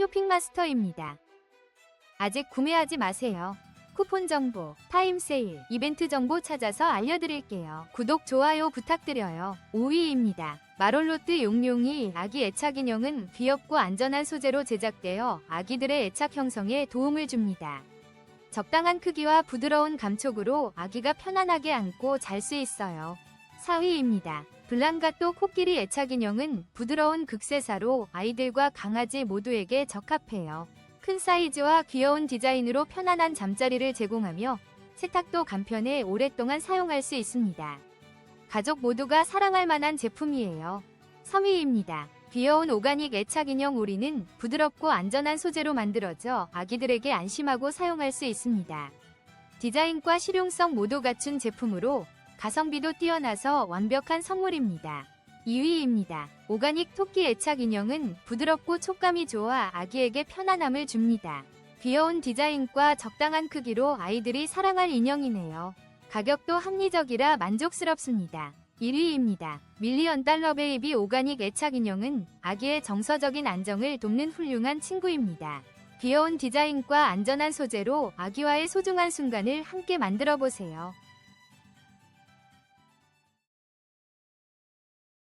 쇼핑마스터입니다. 아직 구매하지 마세요. 쿠폰 정보, 타임 세일, 이벤트 정보 찾아서 알려드릴게요. 구독, 좋아요 부탁드려요. 5위입니다. 마롤로트 용룡이 아기 애착 인형은 귀엽고 안전한 소재로 제작되어 아기들의 애착 형성에 도움을 줍니다. 적당한 크기와 부드러운 감촉으로 아기가 편안하게 안고 잘 수 있어요. 4위입니다. 블랑가또 코끼리 애착 인형은 부드러운 극세사로 아이들과 강아지 모두에게 적합해요. 큰 사이즈와 귀여운 디자인으로 편안한 잠자리를 제공하며 세탁도 간편해 오랫동안 사용할 수 있습니다. 가족 모두가 사랑할 만한 제품이에요. 3위입니다. 귀여운 오가닉 애착 인형 오리는 부드럽고 안전한 소재로 만들어져 아기들에게 안심하고 사용할 수 있습니다. 디자인과 실용성 모두 갖춘 제품으로 가성비도 뛰어나서 완벽한 선물입니다. 2위입니다. 오가닉 토끼 애착 인형은 부드럽고 촉감이 좋아 아기에게 편안함을 줍니다. 귀여운 디자인과 적당한 크기로 아이들이 사랑할 인형이네요. 가격도 합리적이라 만족스럽습니다. 1위입니다. 밀리언 달러 베이비 오가닉 애착 인형은 아기의 정서적인 안정을 돕는 훌륭한 친구입니다. 귀여운 디자인과 안전한 소재로 아기와의 소중한 순간을 함께 만들어 보세요.